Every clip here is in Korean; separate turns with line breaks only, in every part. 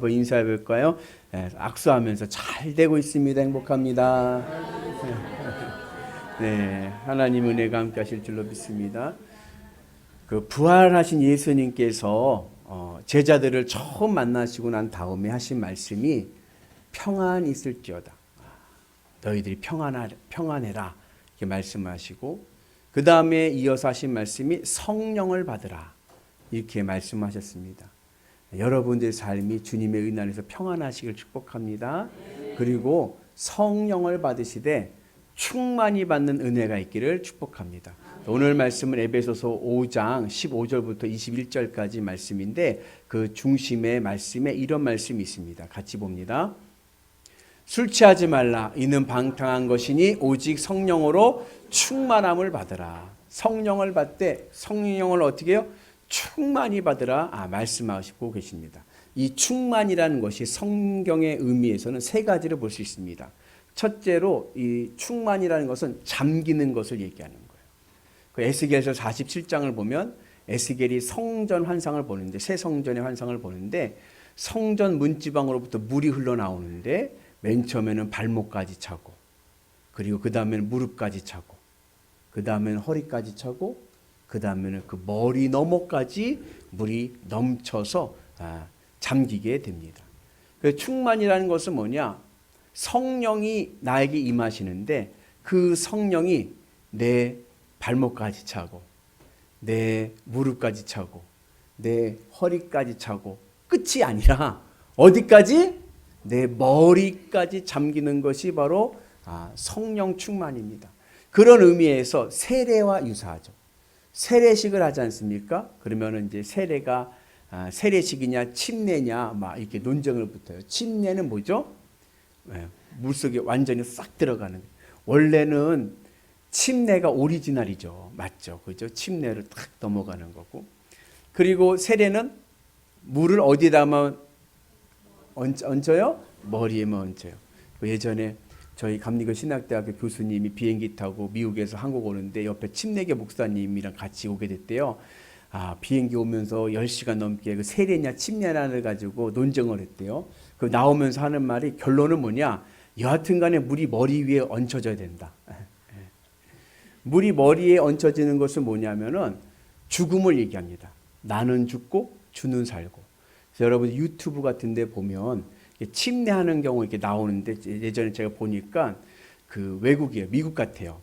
한번 인사해 볼까요? 예, 악수하면서 잘 되고 있습니다. 행복합니다. 네, 하나님 은혜가 함께 하실 줄로 믿습니다. 그 부활하신 예수님께서 어, 제자들을 처음 만나시고 난 다음에 하신 말씀이 평안 있을지어다. 너희들이 평안하, 평안해라. 이렇게 말씀하시고 그 다음에 이어서 하신 말씀이 성령을 받으라. 이렇게 말씀하셨습니다. 여러분들의 삶이 주님의 은혜 안에서 평안하시길 축복합니다. 그리고 성령을 받으시되 충만히 받는 은혜가 있기를 축복합니다. 오늘 말씀은 에베소서 5장 15절부터 21절까지 말씀인데 그 중심의 말씀에 이런 말씀이 있습니다. 같이 봅니다. 술 취하지 말라. 이는 방탕한 것이니 오직 성령으로 충만함을 받으라. 성령을 받되 성령을 어떻게 해요? 충만히 받으라. 아, 말씀하시고 계십니다. 이 충만이라는 것이 성경의 의미에서는 세 가지를 볼 수 있습니다. 첫째로 이 충만이라는 것은 잠기는 것을 얘기하는 거예요. 그 에스겔서 47장을 보면 에스겔이 성전 환상을 보는데 새 성전의 환상을 보는데 성전 문지방으로부터 물이 흘러나오는데 맨 처음에는 발목까지 차고 그리고 그 다음에는 무릎까지 차고 그 다음에는 허리까지 차고 그 다음에는 그 머리 너머까지 물이 넘쳐서 아, 잠기게 됩니다. 그 충만이라는 것은 뭐냐? 성령이 나에게 임하시는데 그 성령이 내 발목까지 차고 내 무릎까지 차고 내 허리까지 차고 끝이 아니라 어디까지 내 머리까지 잠기는 것이 바로 아, 성령 충만입니다. 그런 의미에서 세례와 유사하죠. 세례식을 하지 않습니까? 그러면 이제 세례가 아, 세례식이냐 침례냐 막 이렇게 논쟁을 붙어요. 침례는 뭐죠? 예, 물속에 완전히 싹 들어가는. 원래는 침례가 오리지널이죠. 맞죠? 그죠? 침례를 탁 넘어가는 거고. 그리고 세례는 물을 어디다만 얹어요? 머리에만 얹어요. 그 예전에 저희 감리교 신학대학교 교수님이 비행기 타고 미국에서 한국 오는데 옆에 침례교 목사님이랑 같이 오게 됐대요. 아, 비행기 오면서 10시간 넘게 그 세례냐 침례냐를 가지고 논쟁을 했대요. 그 나오면서 하는 말이 결론은 뭐냐? 여하튼 간에 물이 머리 위에 얹혀져야 된다. 물이 머리에 얹혀지는 것은 뭐냐면은 죽음을 얘기합니다. 나는 죽고 주는 살고. 그래서 여러분 유튜브 같은 데 보면 침례하는 경우 이렇게 나오는데 예전에 제가 보니까 그 외국이에요. 미국 같아요.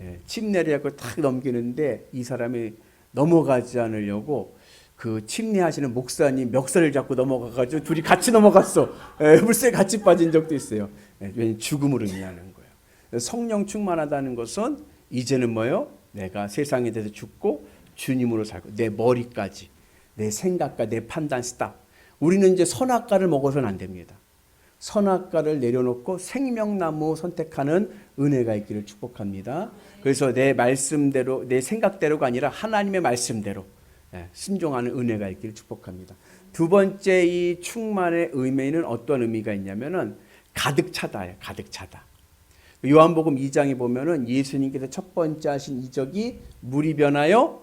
예, 침례를 하고 탁 넘기는데 이 사람이 넘어가지 않으려고 그 침례하시는 목사님 멱살을 잡고 넘어가가지고 둘이 같이 넘어갔어. 예, 물속에 같이 빠진 적도 있어요. 예, 왜냐 죽음을 의미하는 거예요. 성령 충만하다는 것은 이제는 뭐요? 내가 세상에 대해서 죽고 주님으로 살고 내 머리까지 내 생각과 내 판단 스탑. 우리는 이제 선악과를 먹어서는 안 됩니다. 선악과를 내려놓고 생명나무 선택하는 은혜가 있기를 축복합니다. 그래서 내 말씀대로 내 생각대로가 아니라 하나님의 말씀대로 예, 순종하는 은혜가 있기를 축복합니다. 두 번째 이 충만의 의미는 어떤 의미가 있냐면은 가득 차다예요. 가득 차다. 요한복음 2장에 보면은 예수님께서 첫 번째 하신 이적이 물이 변하여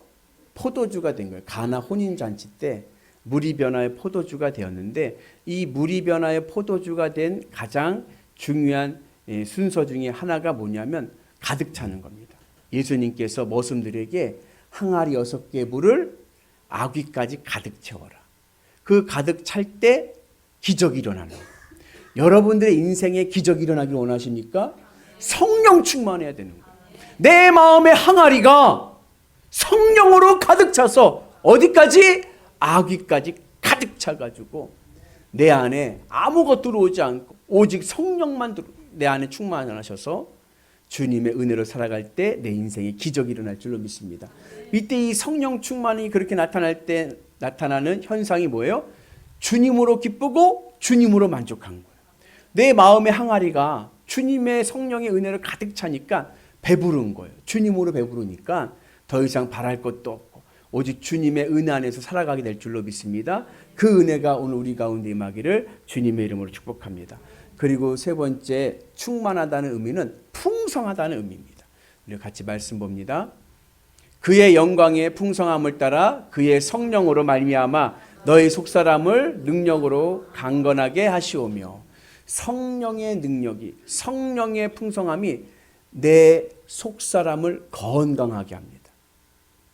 포도주가 된 거예요. 가나 혼인 잔치 때 물이 변하여 포도주가 되었는데 이 물이 변하여 포도주가 된 가장 중요한 예, 순서 중에 하나가 뭐냐면 가득 차는 겁니다. 예수님께서 머슴들에게 항아리 여섯 개 물을 아귀까지 가득 채워라. 그 가득 찰 때 기적이 일어나는 거예요. 여러분들의 인생에 기적이 일어나길 원하십니까? 성령 충만해야 되는 거예요. 내 마음의 항아리가 성령으로 가득 차서 어디까지? 아귀까지 가득 차가지고 내 안에 아무것도 들어오지 않고 오직 성령만 내 안에 충만하셔서 주님의 은혜로 살아갈 때 내 인생에 기적이 일어날 줄로 믿습니다. 이때 이 성령 충만이 그렇게 나타날 때 나타나는 현상이 뭐예요? 주님으로 기쁘고 주님으로 만족한 거예요. 내 마음의 항아리가 주님의 성령의 은혜를 가득 차니까 배부른 거예요. 주님으로 배부르니까 더 이상 바랄 것도 오직 주님의 은혜 안에서 살아가게 될 줄로 믿습니다. 그 은혜가 오늘 우리 가운데 임하기를 주님의 이름으로 축복합니다. 그리고 세 번째 충만하다는 의미는 풍성하다는 의미입니다. 우리 같이 말씀 봅니다. 그의 영광의 풍성함을 따라 그의 성령으로 말미암아 너희 속사람을 능력으로 강건하게 하시오며 성령의 능력이 성령의 풍성함이 내 속사람을 건강하게 합니다.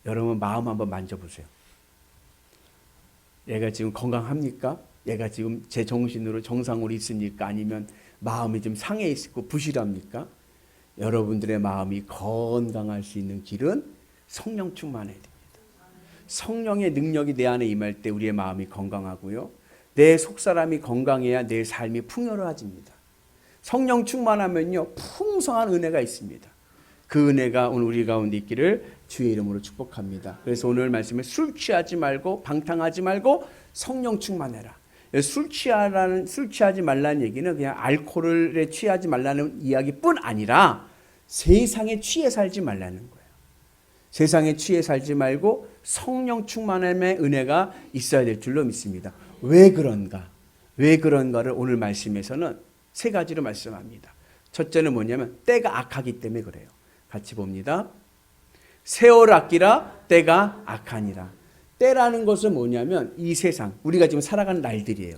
여러분 마음 한번 만져보세요. 얘가 지금 건강합니까? 얘가 지금 제 정신으로 정상으로 있습니까? 아니면 마음이 좀 상해 있고 부실합니까? 여러분들의 마음이 건강할 수 있는 길은 성령 충만해야 됩니다. 성령의 능력이 내 안에 임할 때 우리의 마음이 건강하고요. 내 속사람이 건강해야 내 삶이 풍요로워집니다. 성령 충만하면요. 풍성한 은혜가 있습니다. 그 은혜가 오늘 우리 가운데 있기를 주의 이름으로 축복합니다. 그래서 오늘 말씀에 술 취하지 말고 방탕하지 말고 성령 충만해라. 술 취하라는 술 취하지 말라는 얘기는 그냥 알코올에 취하지 말라는 이야기뿐 아니라 세상에 취해 살지 말라는 거예요. 세상에 취해 살지 말고 성령 충만함의 은혜가 있어야 될 줄로 믿습니다. 왜 그런가? 왜 그런가를 오늘 말씀에서는 세 가지로 말씀합니다. 첫째는 뭐냐면 때가 악하기 때문에 그래요. 같이 봅니다. 세월 아끼라 때가 악하니라. 때라는 것은 뭐냐면 이 세상 우리가 지금 살아가는 날들이에요.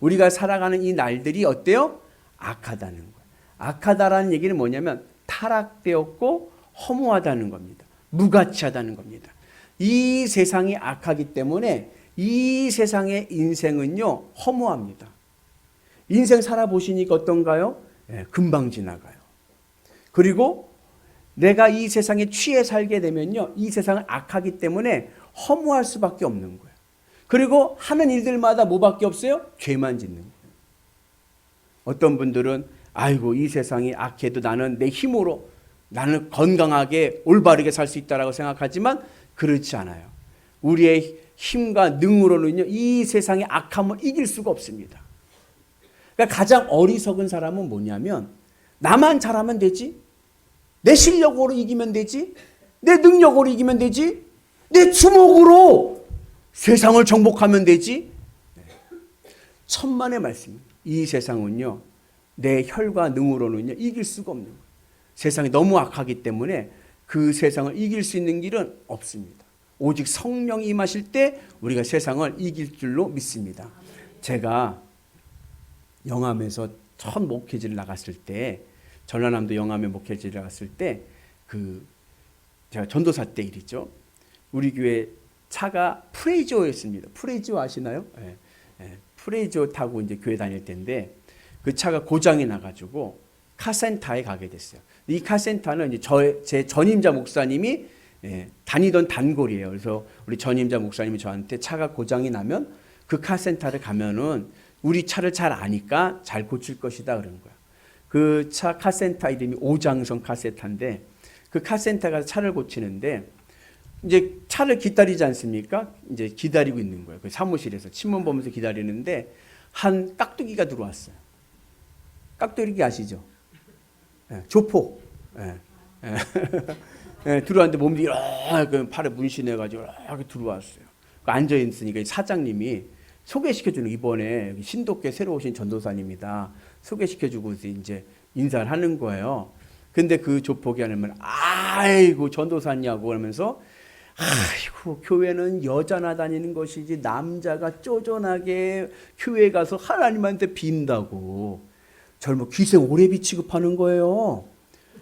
우리가 살아가는 이 날들이 어때요? 악하다는 거예요. 악하다라는 얘기는 뭐냐면 타락되었고 허무하다는 겁니다. 무가치하다는 겁니다. 이 세상이 악하기 때문에 이 세상의 인생은요 허무합니다. 인생 살아보시니까 어떤가요? 예, 금방 지나가요. 그리고 내가 이 세상에 취해 살게 되면요 이 세상은 악하기 때문에 허무할 수밖에 없는 거예요. 그리고 하는 일들마다 뭐밖에 없어요? 죄만 짓는 거예요. 어떤 분들은 아이고 이 세상이 악해도 나는 내 힘으로 나는 건강하게 올바르게 살 수 있다라고 생각하지만 그렇지 않아요. 우리의 힘과 능으로는요 이 세상의 악함을 이길 수가 없습니다. 그러니까 가장 어리석은 사람은 뭐냐면 나만 잘하면 되지, 내 실력으로 이기면 되지, 내 능력으로 이기면 되지, 내 주먹으로 세상을 정복하면 되지. 천만의 말씀. 이 세상은요 내 혈과 능으로는요 이길 수가 없는 거예요. 세상이 너무 악하기 때문에 그 세상을 이길 수 있는 길은 없습니다. 오직 성령이 임하실 때 우리가 세상을 이길 줄로 믿습니다. 제가 영암에서 첫 목회지를 나갔을 때 전라남도 영암에 목회지를 나갔을 때 그 제가 전도사 때 일이죠. 우리 교회 차가 프레이저였습니다. 프레이저 아시나요? 예, 예, 프레이저 타고 이제 교회 다닐 때인데 그 차가 고장이 나가지고 카센터에 가게 됐어요. 이 카센터는 이제 저, 제 전임자 목사님이 예, 다니던 단골이에요. 그래서 우리 전임자 목사님이 저한테 차가 고장이 나면 그 카센터를 가면은 우리 차를 잘 아니까 잘 고칠 것이다 그런 거야. 그 차 카센터 이름이 오장성 카센터인데 그 카센터가 차를 고치는데 이제 차를 기다리지 않습니까? 이제 기다리고 있는 거예요. 그 사무실에서 신문 보면서 기다리는데 한 깍두기가 들어왔어요. 깍두기 아시죠? 예, 조폭. 예, 예. 예, 들어왔는데 몸이 이렇게 팔에 문신해가지고 이렇게 들어왔어요. 그 앉아 있으니까 사장님이 소개시켜주는 이번에 신도께 새로 오신 전도사님이다. 소개시켜주고 이제 인사를 하는 거예요. 근데 그 조폭이 하면 아이고 전도사냐고 그러면서 아이고 교회는 여자나 다니는 것이지 남자가 쪼잔하게 교회 가서 하나님한테 빈다고 젊어 귀생 오래비 취급하는 거예요.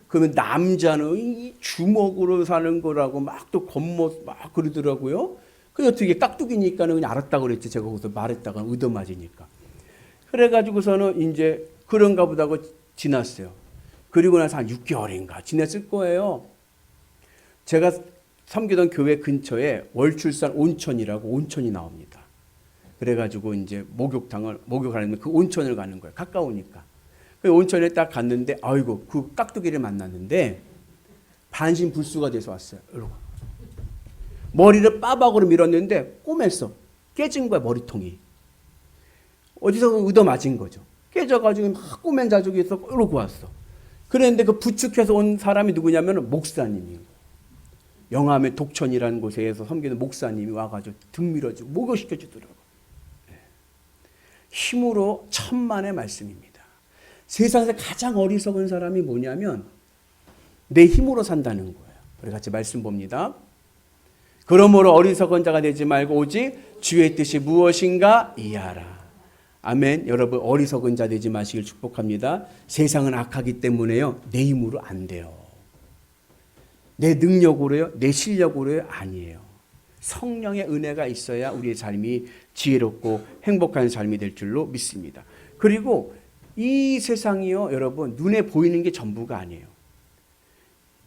그러면 남자는 이 주먹으로 사는 거라고 막 또 겉멋 막 그러더라고요. 그 어떻게 깍두기니까는 그냥 알았다고 그랬지. 제가 거기서 말했다가 얻어맞으니까. 그래가지고서는 이제 그런가 보다고 지났어요. 그리고 나서 한 6개월인가 지냈을 거예요. 제가 섬기던 교회 근처에 월출산 온천이라고 온천이 나옵니다. 그래가지고 이제 목욕탕을 목욕하려면 그 온천을 가는 거예요. 가까우니까. 그 온천에 딱 갔는데 아이고 그 깍두기를 만났는데 반신불수가 돼서 왔어요. 이러고 머리를 빠박으로 밀었는데 꼬맸어. 깨진 거야 머리통이. 어디서 얻어 맞은 거죠. 깨져가지고 막 꼬맨 자족이 있어 이러고 왔어. 그랬는데 그 부축해서 온 사람이 누구냐면 목사님이에요. 영암의 독천이라는 곳에서 섬기는 목사님이 와가지고 등 밀어주고 목욕시켜 주더라고. 네. 힘으로 천만의 말씀입니다. 세상에서 가장 어리석은 사람이 뭐냐면 내 힘으로 산다는 거예요. 우리 같이 말씀 봅니다. 그러므로 어리석은 자가 되지 말고 오직 주의 뜻이 무엇인가 이해하라. 아멘. 여러분 어리석은 자 되지 마시길 축복합니다. 세상은 악하기 때문에요. 내 힘으로 안 돼요. 내 능력으로요, 내 실력으로요 아니에요. 성령의 은혜가 있어야 우리의 삶이 지혜롭고 행복한 삶이 될 줄로 믿습니다. 그리고 이 세상이요, 여러분 눈에 보이는 게 전부가 아니에요.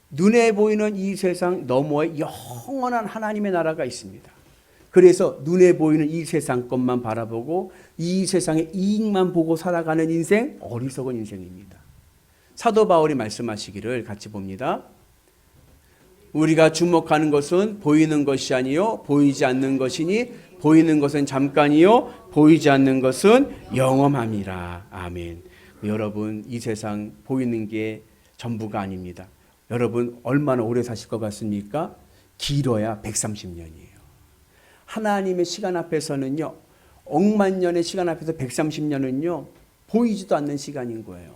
눈에 보이는 이 세상 너머에 영원한 하나님의 나라가 있습니다. 그래서 눈에 보이는 이 세상 것만 바라보고 이 세상의 이익만 보고 살아가는 인생 어리석은 인생입니다. 사도 바울이 말씀하시기를 같이 봅니다. 우리가 주목하는 것은 보이는 것이 아니요 보이지 않는 것이니 보이는 것은 잠깐이요 보이지 않는 것은 영험함이라. 아멘. 여러분 이 세상 보이는 게 전부가 아닙니다. 여러분 얼마나 오래 사실 것 같습니까? 길어야 130년이에요. 하나님의 시간 앞에서는요. 억만 년의 시간 앞에서 130년은요. 보이지도 않는 시간인 거예요.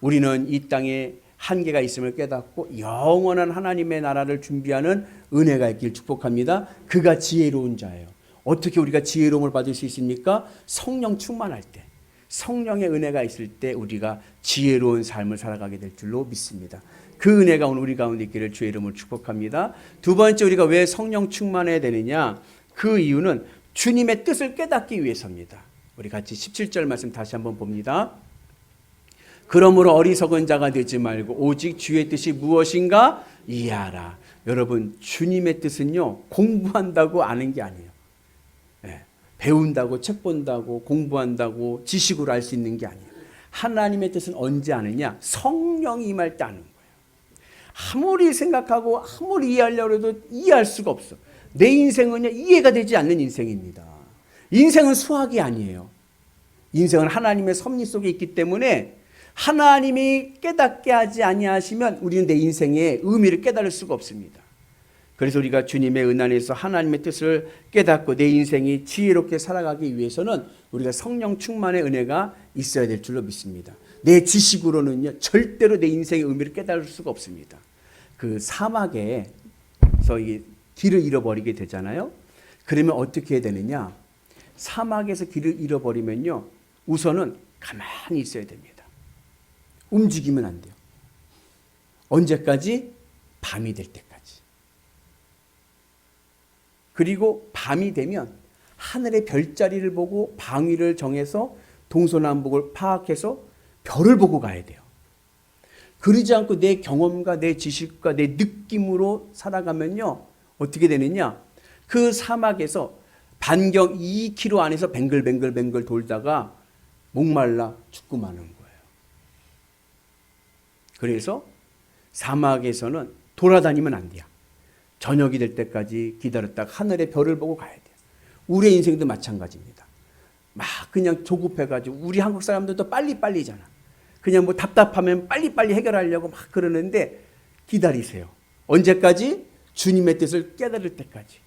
우리는 이 땅에 한계가 있음을 깨닫고 영원한 하나님의 나라를 준비하는 은혜가 있길 축복합니다. 그가 지혜로운 자예요. 어떻게 우리가 지혜로움을 받을 수 있습니까? 성령 충만할 때. 성령의 은혜가 있을 때 우리가 지혜로운 삶을 살아가게 될 줄로 믿습니다. 그 은혜가 오늘 우리 가운데 있기를 주의 이름으로 축복합니다. 두 번째 우리가 왜 성령 충만해야 되느냐? 그 이유는 주님의 뜻을 깨닫기 위해서입니다. 우리 같이 17절 말씀 다시 한번 봅니다. 그러므로 어리석은 자가 되지 말고 오직 주의 뜻이 무엇인가 이해하라. 여러분 주님의 뜻은요 공부한다고 아는 게 아니에요. 예, 배운다고 책 본다고 공부한다고 지식으로 알 수 있는 게 아니에요. 하나님의 뜻은 언제 아느냐? 성령이 임할 때 아는 거예요. 아무리 생각하고 아무리 이해하려고 해도 이해할 수가 없어. 내 인생은요 이해가 되지 않는 인생입니다. 인생은 수학이 아니에요. 인생은 하나님의 섭리 속에 있기 때문에 하나님이 깨닫게 하지 아니하시면 우리는 내 인생의 의미를 깨달을 수가 없습니다. 그래서 우리가 주님의 은안에서 하나님의 뜻을 깨닫고 내 인생이 지혜롭게 살아가기 위해서는 우리가 성령 충만의 은혜가 있어야 될 줄로 믿습니다. 내 지식으로는요 절대로 내 인생의 의미를 깨달을 수가 없습니다. 그 사막에서 이 길을 잃어버리게 되잖아요. 그러면 어떻게 되느냐? 사막에서 길을 잃어버리면요 우선은 가만히 있어야 됩니다. 움직이면 안 돼요. 언제까지? 밤이 될 때까지. 그리고 밤이 되면 하늘의 별자리를 보고 방위를 정해서 동서남북을 파악해서 별을 보고 가야 돼요. 그러지 않고 내 경험과 내 지식과 내 느낌으로 살아가면요. 어떻게 되느냐? 그 사막에서 반경 2km 안에서 뱅글뱅글뱅글 돌다가 목말라 죽고 마는 거예요. 그래서 사막에서는 돌아다니면 안 돼요. 저녁이 될 때까지 기다렸다가 하늘의 별을 보고 가야 돼요. 우리의 인생도 마찬가지입니다. 막 그냥 조급해가지고 우리 한국 사람들도 빨리빨리잖아. 그냥 뭐 답답하면 빨리빨리 해결하려고 막 그러는데 기다리세요. 언제까지? 주님의 뜻을 깨달을 때까지.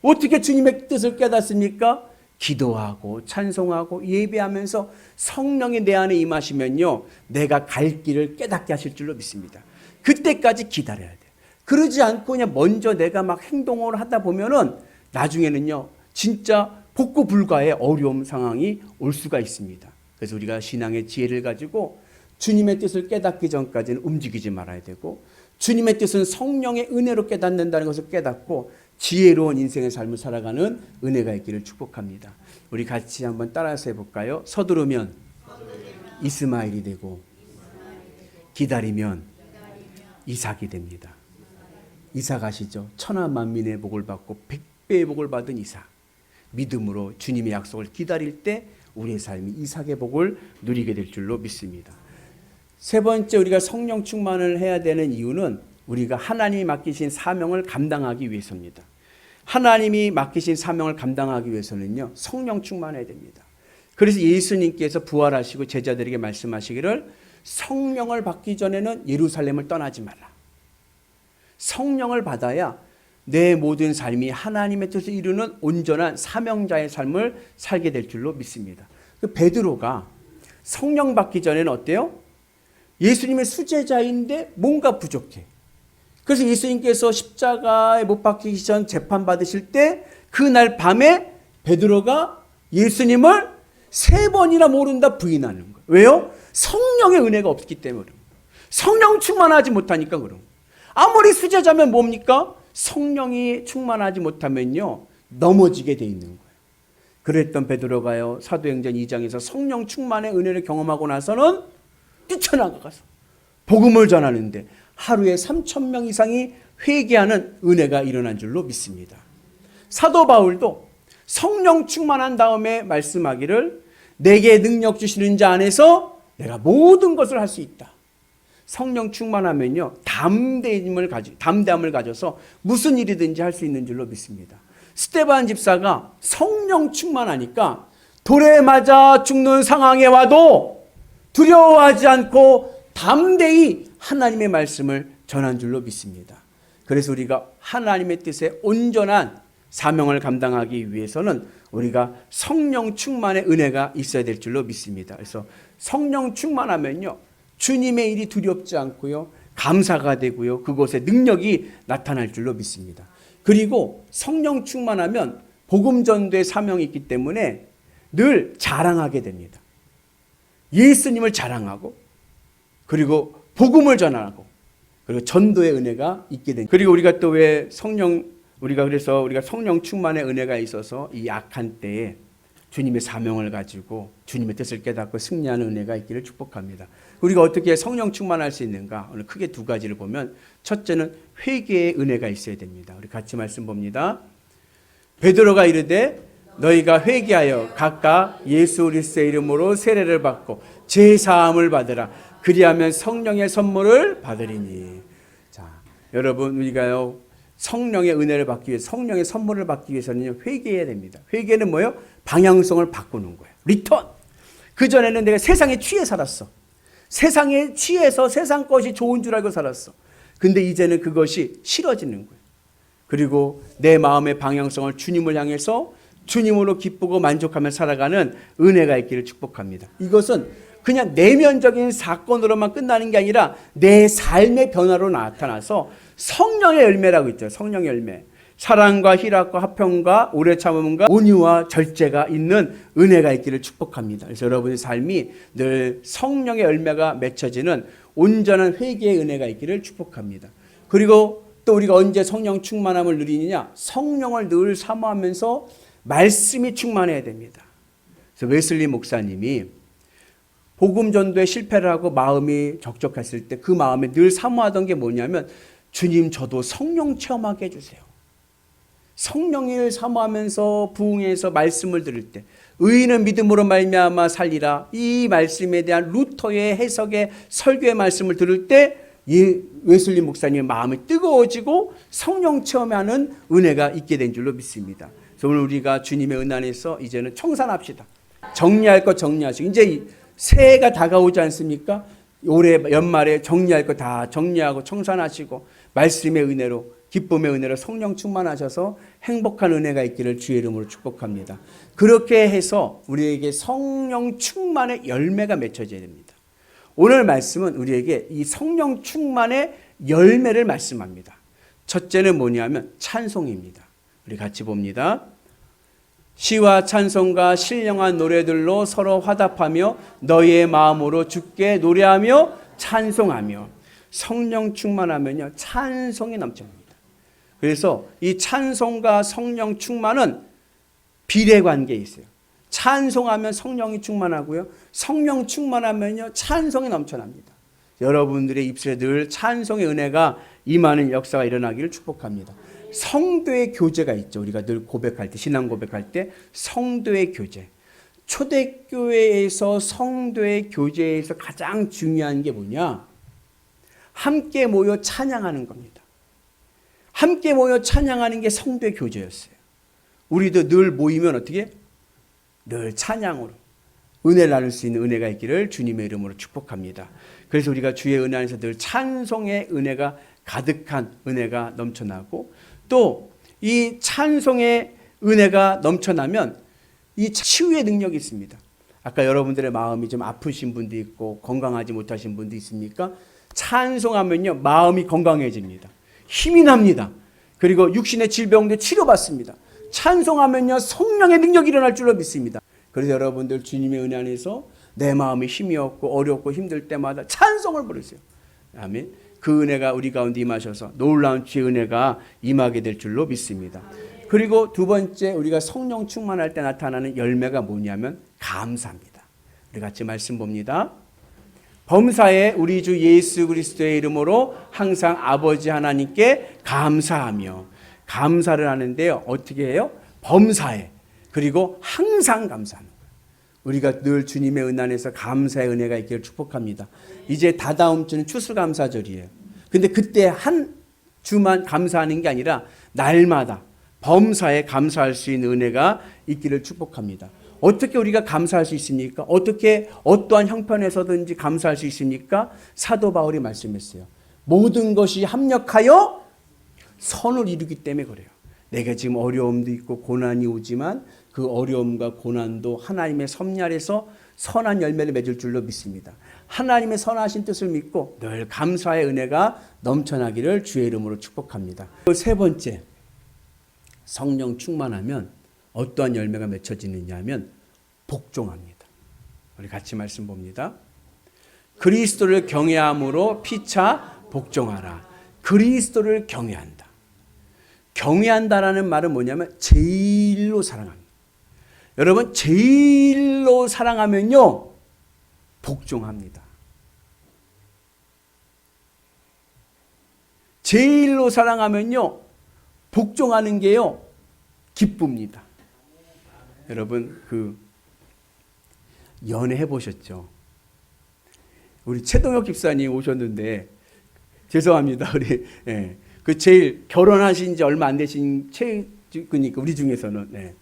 어떻게 주님의 뜻을 깨닫습니까? 기도하고 찬송하고 예배하면서 성령이 내 안에 임하시면요. 내가 갈 길을 깨닫게 하실 줄로 믿습니다. 그때까지 기다려야 돼요. 그러지 않고 그냥 먼저 내가 막 행동을 하다 보면은 나중에는요. 진짜 복구 불가의 어려움 상황이 올 수가 있습니다. 그래서 우리가 신앙의 지혜를 가지고 주님의 뜻을 깨닫기 전까지는 움직이지 말아야 되고 주님의 뜻은 성령의 은혜로 깨닫는다는 것을 깨닫고 지혜로운 인생의 삶을 살아가는 은혜가 있기를 축복합니다. 우리 같이 한번 따라서 해볼까요? 서두르면 이스마일이 되고 기다리면 이삭이 됩니다. 이삭 아시죠? 천하 만민의 복을 받고 백배의 복을 받은 이삭. 믿음으로 주님의 약속을 기다릴 때 우리의 삶이 이삭의 복을 누리게 될 줄로 믿습니다. 세 번째 우리가 성령 충만을 해야 되는 이유는 우리가 하나님이 맡기신 사명을 감당하기 위해서입니다. 하나님이 맡기신 사명을 감당하기 위해서는요, 성령 충만해야 됩니다. 그래서 예수님께서 부활하시고 제자들에게 말씀하시기를 성령을 받기 전에는 예루살렘을 떠나지 말라. 성령을 받아야 내 모든 삶이 하나님의 뜻을 이루는 온전한 사명자의 삶을 살게 될 줄로 믿습니다. 그 베드로가 성령 받기 전에는 어때요? 예수님의 수제자인데 뭔가 부족해. 그래서 예수님께서 십자가에 못 박히기 전 재판 받으실 때 그날 밤에 베드로가 예수님을 세 번이나 모른다 부인하는 거예요. 왜요? 성령의 은혜가 없기 때문에. 성령 충만하지 못하니까 그럼. 아무리 수제자면 뭡니까? 성령이 충만하지 못하면요. 넘어지게 돼 있는 거예요. 그랬던 베드로가요. 사도행전 2장에서 성령 충만의 은혜를 경험하고 나서는 뛰쳐나가서 복음을 전하는데 하루에 3천 명 이상이 회개하는 은혜가 일어난 줄로 믿습니다. 사도 바울도 성령 충만한 다음에 말씀하기를 내게 능력 주시는 자 안에서 내가 모든 것을 할 수 있다. 성령 충만하면요 담대함을 가지 담대함을 가져서 무슨 일이든지 할 수 있는 줄로 믿습니다. 스테반 집사가 성령 충만하니까 돌에 맞아 죽는 상황에 와도 두려워하지 않고 담대히 하나님의 말씀을 전한 줄로 믿습니다. 그래서 우리가 하나님의 뜻에 온전한 사명을 감당하기 위해서는 우리가 성령 충만의 은혜가 있어야 될 줄로 믿습니다. 그래서 성령 충만하면요. 주님의 일이 두렵지 않고요. 감사가 되고요. 그곳에 능력이 나타날 줄로 믿습니다. 그리고 성령 충만하면 복음 전도의 사명이 있기 때문에 늘 자랑하게 됩니다. 예수님을 자랑하고 그리고 복음을 전하고 그리고 전도의 은혜가 있게 됩니다. 그리고 우리가 또 왜 성령 우리가 그래서 우리가 성령 충만의 은혜가 있어서 이 악한 때에 주님의 사명을 가지고 주님의 뜻을 깨닫고 승리하는 은혜가 있기를 축복합니다. 우리가 어떻게 성령 충만할 수 있는가? 오늘 크게 두 가지를 보면 첫째는 회개의 은혜가 있어야 됩니다. 우리 같이 말씀 봅니다. 베드로가 이르되 너희가 회개하여 각각 예수 그리스도의 이름으로 세례를 받고 제 사함을 받으라. 그리하면 성령의 선물을 받으리니. 자, 여러분 우리가요 성령의 은혜를 받기 위해 성령의 선물을 받기 위해서는 회개해야 됩니다. 회개는 뭐요? 방향성을 바꾸는 거예요. 리턴. 그 전에는 내가 세상에 취해 살았어. 세상에 취해서 세상 것이 좋은 줄 알고 살았어. 근데 이제는 그것이 싫어지는 거예요. 그리고 내 마음의 방향성을 주님을 향해서 주님으로 기쁘고 만족하며 살아가는 은혜가 있기를 축복합니다. 이것은 그냥 내면적인 사건으로만 끝나는 게 아니라 내 삶의 변화로 나타나서 성령의 열매라고 있죠. 성령의 열매. 사랑과 희락과 화평과 오래 참음과 온유와 절제가 있는 은혜가 있기를 축복합니다. 그래서 여러분의 삶이 늘 성령의 열매가 맺혀지는 온전한 회개의 은혜가 있기를 축복합니다. 그리고 또 우리가 언제 성령 충만함을 누리느냐? 성령을 늘 사모하면서 말씀이 충만해야 됩니다. 그래서 웨슬리 목사님이 복음 전도에 실패를 하고 마음이 적적했을 때 그 마음에 늘 사모하던 게 뭐냐면 주님 저도 성령 체험하게 해주세요. 성령을 사모하면서 부흥해서 말씀을 들을 때 의인은 믿음으로 말미암아 살리라 이 말씀에 대한 루터의 해석의 설교의 말씀을 들을 때이 웨슬리 목사님의 마음이 뜨거워지고 성령 체험하는 은혜가 있게 된 줄로 믿습니다. 오늘 우리가 주님의 은 안에서 이제는 청산합시다. 정리할 것 정리하시고 이제 새해가 다가오지 않습니까? 올해 연말에 정리할 거 다 정리하고 청산하시고 말씀의 은혜로 기쁨의 은혜로 성령 충만하셔서 행복한 은혜가 있기를 주의 이름으로 축복합니다. 그렇게 해서 우리에게 성령 충만의 열매가 맺혀져야 됩니다. 오늘 말씀은 우리에게 이 성령 충만의 열매를 말씀합니다. 첫째는 뭐냐면 찬송입니다. 우리 같이 봅니다. 시와 찬송과 신령한 노래들로 서로 화답하며 너희의 마음으로 주께 노래하며 찬송하며 성령 충만하면요 찬송이 넘쳐납니다. 그래서 이 찬송과 성령 충만은 비례 관계에 있어요. 찬송하면 성령이 충만하고요. 성령 충만하면요 찬송이 넘쳐납니다. 여러분들의 입술에 늘 찬송의 은혜가 임하는 역사가 일어나기를 축복합니다. 성도의 교제가 있죠. 우리가 늘 고백할 때 신앙 고백할 때 성도의 교제. 초대교회에서 성도의 교제에서 가장 중요한 게 뭐냐? 함께 모여 찬양하는 겁니다. 함께 모여 찬양하는 게 성도의 교제였어요. 우리도 늘 모이면 어떻게? 늘 찬양으로 은혜를 나눌 수 있는 은혜가 있기를 주님의 이름으로 축복합니다. 그래서 우리가 주의 은혜 안에서 늘 찬송의 은혜가 가득한 은혜가 넘쳐나고 또 이 찬송의 은혜가 넘쳐나면 이 치유의 능력이 있습니다. 아까 여러분들의 마음이 좀 아프신 분도 있고 건강하지 못하신 분도 있습니까? 찬송하면요 마음이 건강해집니다. 힘이 납니다. 그리고 육신의 질병도 치료받습니다. 찬송하면요 성령의 능력이 일어날 줄로 믿습니다. 그래서 여러분들 주님의 은혜 안에서 내 마음이 힘이 없고 어렵고 힘들 때마다 찬송을 부르세요. 아멘. 그 은혜가 우리 가운데 임하셔서 놀라운 주의 은혜가 임하게 될 줄로 믿습니다. 그리고 두 번째 우리가 성령 충만할 때 나타나는 열매가 뭐냐면 감사입니다. 우리 같이 말씀 봅니다. 범사에 우리 주 예수 그리스도의 이름으로 항상 아버지 하나님께 감사하며 감사를 하는데요. 어떻게 해요? 범사에 그리고 항상 거예요. 우리가 늘 주님의 은 안에서 감사의 은혜가 있기를 축복합니다. 이제 다다음 주는 추수감사절이에요. 근데 그때 한 주만 감사하는 게 아니라 날마다 범사에 감사할 수 있는 은혜가 있기를 축복합니다. 어떻게 우리가 감사할 수 있습니까? 어떻게 어떠한 형편에서든지 감사할 수 있습니까? 사도 바울이 말씀했어요. 모든 것이 합력하여 선을 이루기 때문에 그래요. 내가 지금 어려움도 있고 고난이 오지만 그 어려움과 고난도 하나님의 섭리 아래서 선한 열매를 맺을 줄로 믿습니다. 하나님의 선하신 뜻을 믿고 늘 감사의 은혜가 넘쳐나기를 주의 이름으로 축복합니다. 그세 번째, 성령 충만하면 어떠한 열매가 맺혀지느냐 하면 복종합니다. 우리 같이 말씀 봅니다. 그리스도를 경외함으로 피차 복종하라. 그리스도를 경외한다. 경외한다라는 말은 뭐냐면 제일로 사랑합니다. 여러분 제일로 사랑하면요 복종합니다. 제일로 사랑하면요 복종하는 게요 기쁩니다. 여러분 그 연애해 보셨죠? 우리 최동혁 집사님 오셨는데 죄송합니다. 우리 예. 그 제일 결혼하신 지 얼마 안 되신 최 그니까 우리 중에서는 네.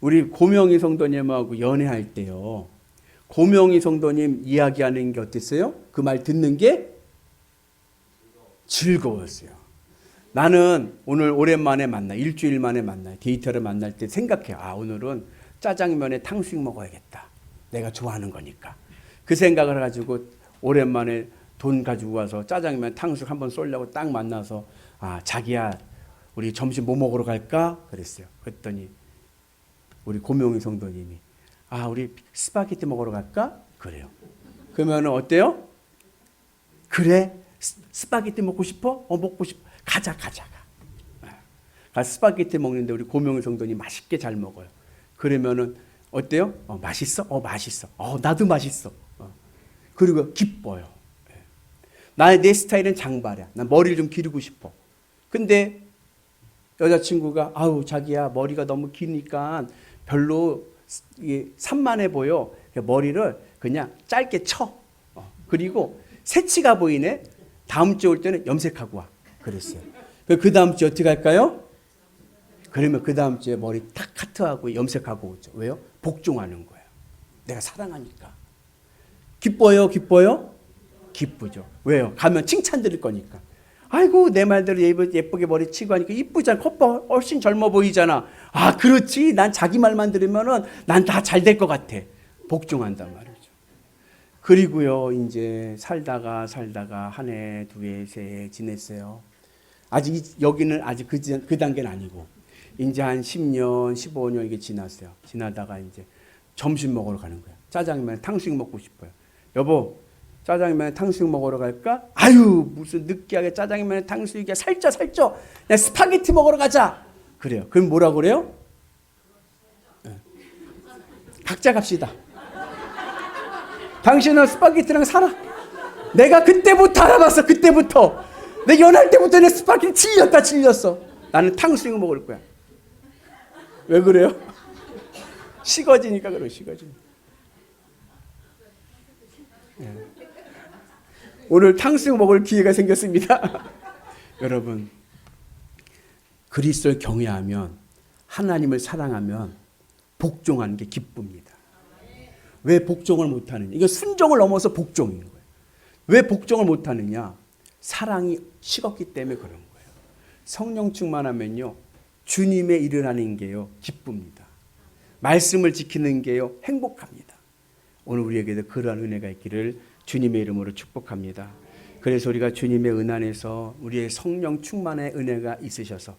우리 고명희 성도님하고 연애할 때요. 고명희 성도님 이야기하는 게 어땠어요? 그 말 듣는 게 즐거웠어요. 나는 오늘 오랜만에 만나, 일주일 만에 만나, 데이터를 만날 때 생각해. 아, 오늘은 짜장면에 탕수육 먹어야겠다. 내가 좋아하는 거니까. 그 생각을 가지고 오랜만에 돈 가지고 와서 짜장면 탕수육 한번 쏠려고 딱 만나서 아, 자기야, 우리 점심 뭐 먹으러 갈까? 그랬어요. 그랬더니 우리 고명희 성도님이 아, 우리 스파게티 먹으러 갈까? 그래요. 그러면 어때요? 그래? 스- 스파게티 먹고 싶어? 어, 먹고 싶어. 가자, 가자. 가. 가 스파게티 먹는데 우리 고명희 성도님 맛있게 잘 먹어요. 그러면은 어때요? 어, 맛있어? 어, 맛있어. 어, 나도 맛있어. 어. 그리고 기뻐요. 예. 나의 내 스타일은 장발이야. 난 머리를 좀 기르고 싶어. 근데 여자친구가 아우 자기야 머리가 너무 기니까 별로 산만해 보여. 그러니까 머리를 그냥 짧게 쳐. 어. 그리고 새치가 보이네. 다음 주에 올 때는 염색하고 와. 그랬어요. 그 다음 주에 어떻게 할까요? 그러면 그 다음 주에 머리 탁 카트하고 염색하고 오죠. 왜요? 복종하는 거예요. 내가 사랑하니까. 기뻐요, 기뻐요? 기쁘죠. 왜요? 가면 칭찬 드릴 거니까. 아이고 내 말대로 예쁘, 예쁘게 머리 치고 하니까 이쁘잖아. 겉봐 훨씬 젊어 보이잖아. 아 그렇지. 난 자기 말만 들으면은 난 다 잘 될 것 같아. 복종한단 말이죠. 그리고요 이제 살다가 살다가 한 해, 두 해, 세 해 지냈어요. 아직 이- 여기는 아직 그, 지- 그 단계는 아니고 이제 한 10년, 15년 이게 지났어요. 지나다가 이제 점심 먹으러 가는 거야. 짜장면, 탕수육 먹고 싶어요. 여보, 짜장면에 탕수육 먹으러 갈까? 아유 무슨 느끼하게 짜장면에 탕수육이야 살쪄 살쪄. 스파게티 먹으러 가자. 그래요. 그럼 뭐라 그래요? 예. 각자 갑시다. 당신은 스파게티랑 살아? 내가 그때부터 알아봤어 그때부터. 내 연할 때부터 내 스파게티 질렸다 질렸어. 나는 탕수육 먹을 거야. 왜 그래요? 식어지니까 그래 식어지니까 오늘 탕수육 먹을 기회가 생겼습니다. 여러분, 그리스도를 경외하면 하나님을 사랑하면 복종하는 게 기쁩니다. 왜 복종을 못하느냐? 이거 순종을 넘어서 복종인 거예요. 왜 복종을 못하느냐? 사랑이 식었기 때문에 그런 거예요. 성령 충만하면요, 주님의 일을 하는 게요, 기쁩니다. 말씀을 지키는 게요, 행복합니다. 오늘 우리에게도 그러한 은혜가 있기를 주님의 이름으로 축복합니다. 그래서 우리가 주님의 은 안에서 우리의 성령 충만의 은혜가 있으셔서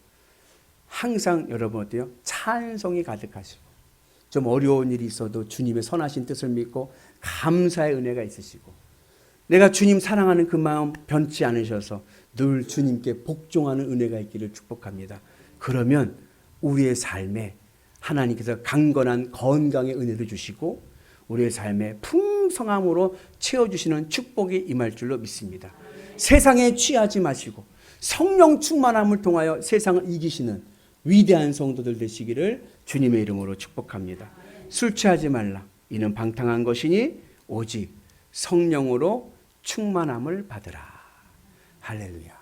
항상 여러분 어때요? 찬송이 가득하시고 좀 어려운 일이 있어도 주님의 선하신 뜻을 믿고 감사의 은혜가 있으시고 내가 주님 사랑하는 그 마음 변치 않으셔서 늘 주님께 복종하는 은혜가 있기를 축복합니다. 그러면 우리의 삶에 하나님께서 강건한 건강의 은혜를 주시고 우리의 삶에 풍성함으로 채워주시는 축복이 임할 줄로 믿습니다. 세상에 취하지 마시고 성령 충만함을 통하여 세상을 이기시는 위대한 성도들 되시기를 주님의 이름으로 축복합니다. 술 취하지 말라. 이는 방탕한 것이니 오직 성령으로 충만함을 받으라. 할렐루야.